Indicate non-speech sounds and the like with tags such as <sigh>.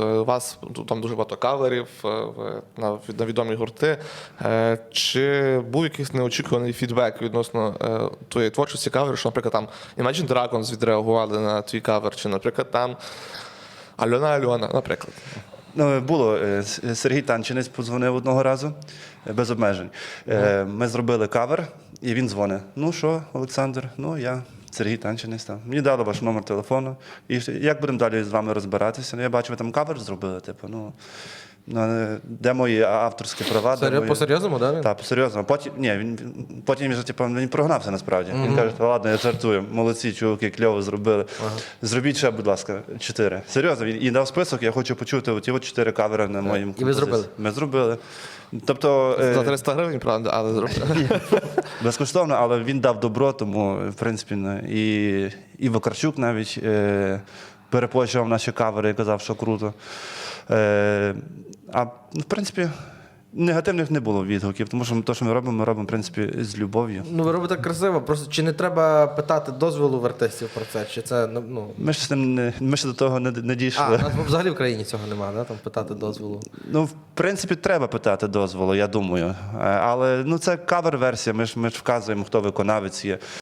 у вас там дуже багато каверів е, на, відомі гурти. Е, Чи був якийсь неочікуваний фідбек відносно е, твоєї творчості каверу, що, наприклад, там Imagine Dragons відреагували на твій кавер, чи, наприклад, там Альона Альона, наприклад. Ну, було. Сергій Танчинець подзвонив одного разу без обмежень. Ми зробили кавер, і він дзвонить. Ну що, Олександр? Ну, я Сергій Танчинець. Там. Мені дали ваш номер телефону. І як будемо далі з вами розбиратися? Ну, я бачу, ви там кавер зробили. Типу, ну, ну, е, де мої авторські права? де мої- по-серйозному, да? Так, серйозно. Потім, ні, він, потім він, типу, він прогнався насправді. Він каже, ладно, я жартую. Молодці, чуваки, кльово зробили. Зробіть ще, будь ласка, чотири. Серйозно, він і дав список, я хочу почути оті от чотири кавери на моїм І ви зробили? Ми зробили. Тобто, е, За 300 гривень, правда, але зробили. <laughs> безкоштовно, але він дав добро, тому, в принципі, і, і Вакарчук навіть е, перепощував наші кавери і казав, що круто. Е, а, в принципі, негативних не було відгуків, тому що те, що ми робимо, ми робимо, в принципі, з любов'ю. Ну, ви робите красиво. Просто чи не треба питати дозволу в артистів про це? Чи це ну, ну. Ми ж з ним не, ми ще до того не, не А, дійшли. у нас взагалі в країні цього немає, да? там питати дозволу. Ну, в принципі, треба питати дозволу, я думаю. Е, Але ну, це кавер-версія, ми ж, ми ж вказуємо, хто виконавець є.